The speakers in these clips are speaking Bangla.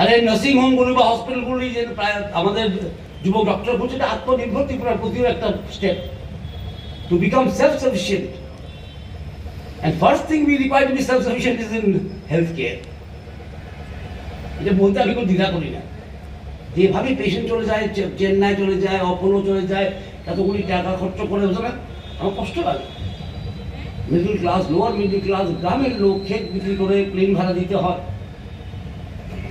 আরে নার্সিং হোমগুলি বা হসপিটালগুলি যে প্রায় আমাদের যুবক ডক্টর বলছে এটা আত্মনির্ভর ত্রিপুরার প্রতিও একটা step to become self sufficient and first thing we require to be self sufficient is in health care এটা বলতে আমি কোনো দ্বিধা করি না। যেভাবে পেশেন্ট চলে যায় চেন্নাই চলে যায় অপোলো চলে যায়, এতগুলি টাকা খরচ করে বোঝে না, আমার কষ্ট লাগে। Middle class lower middle class গ্রামের লোক, ক্ষেত বিক্রি করে প্লেন ভাড়া দিতে হয়।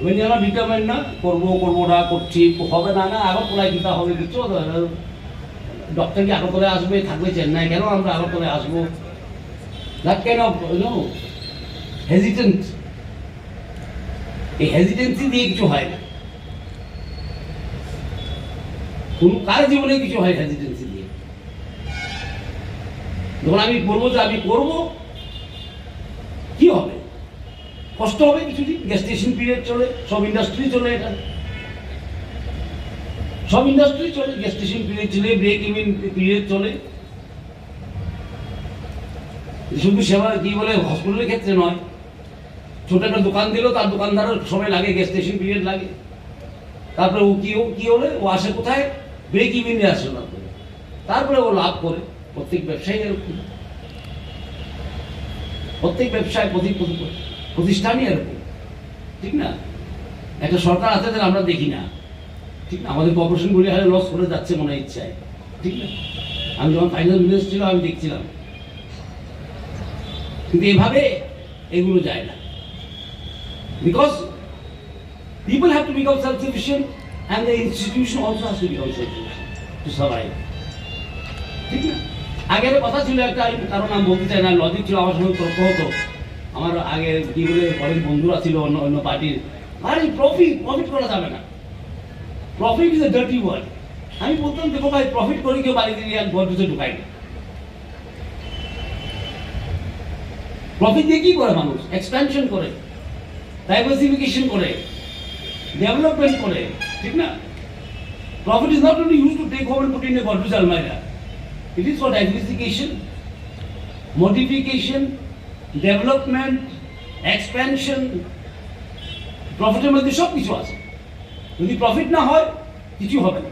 When you are not না, করব করব না, করছি, হবে না না আগরতলায় দিতে হবে কিছু ডক্টর কি আগরতলায় আসবে, থাকবে চেন্নাই কেন আমরা আগরতলায় আসব? দ্যাট কাইন্ড হেজিটেন্ট এই হেজিটেন্সি দিয়ে কিছু হয় না। কোন কার জীবনে কিছু হয় হেজিটেন্সি দিয়ে? যখন আমি বলব যে আমি করব, কি হবে? কষ্ট হবে কিছুদিন গ্যাস্টেশন পিরিয়ড চলে, সব ইন্ডাস্ট্রি চলে এটা। সব ইন্ডাস্ট্রি চলে গ্যাস্টেশন পিরিয়ড চলে ব্রেক ইভিন পিরিয়ড চলে। শুধু সেবা কি বলে হসপিটালের ক্ষেত্রে নয়। ছোট একটা দোকান দিল, তার দোকানদারের সময় লাগে গ্যাস স্টেশন পিরিয়ড লাগে। তারপরে ও কি কি হলে? ও আসে কোথায়? ব্রেক ইভিনে আসে তারপরে তারপরে ও লাভ করে, প্রত্যেক ব্যবসায়ী এরকম প্রত্যেক ব্যবসায় প্রতি প্রতি- প্রতিষ্ঠানই এরকম। ঠিক না? একটা সরকার আছে যেন আমরা দেখি না। ঠিক না? আমাদের কর্পোরেশনগুলি হারে লস করে যাচ্ছে মনে ইচ্ছায়। ঠিক না? আমি যখন ফাইনাল মিনিস্টার ছিল, আমি দেখছিলাম। কিন্তু এভাবে এগুলো যায় না। Because people have to become self-sufficient and the institution also has to become self-sufficient to survive. ঠিক না? আগের কথা ছিল একটা কারণ আমি বলতে চাই না লজিক ছিল, আমার সঙ্গে তর্ক হতো। আমার আগে কি বলে, অনেক বন্ধুরা ছিল, অন্য অন্য পার্টির। আরে প্রফিট প্রফিট করা যাবে না। Profit is a dirty word আমি বলতাম, দেখো ভাই প্রফিট করে, কেউ বাড়ি দিয়ে আর গল্পে ঢুকাই না। প্রফিট দিয়ে কি করে মানুষ? এক্সপ্যানশন করে ডাইভার্সিফিকেশন করে ডেভেলপমেন্ট করে, ঠিক না? Profit is not use to take put in a Godrej আলমাইরা it is for diversification modification development expansion প্রফিটের মধ্যে সব কিছু আছে। যদি প্রফিট না হয় কিছু হবে না।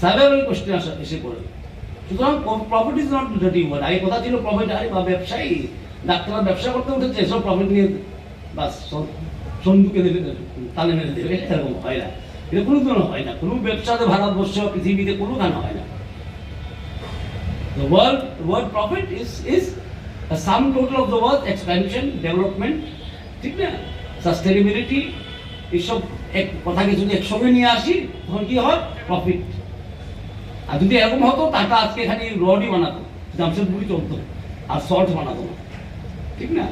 সার্ভাইভাল কোশ্চেন আসা এসে পড়ে সুতরাং profit is not dirty word আগে কথা ছিল প্রফিট আরে বা ব্যবসায়ী। ডাক্তাররা ব্যবসা করতে উঠেছে এসব প্রফিট নিয়ে বাস সন্দুকে দেবে তালে মেরে দেবে। এরকম হয় না। এটা কোনো দিনও হয় না। কোনো ব্যবসাতে ভারতবর্ষ পৃথিবীতে কোনো গান হয় না। Word, word profit is, is a sum total of the word expansion, development, ঠিক না সাস্টেনেবিলিটি এইসব এক কথাকে যদি একসঙ্গে নিয়ে আসি তখন কি হয়? প্রফিট আর যদি এরকম হতো টাটা আজকে এখানে রডই বানাতো জামশেদপুরি চলতো আর সল্ট বানাতো ঠিক না?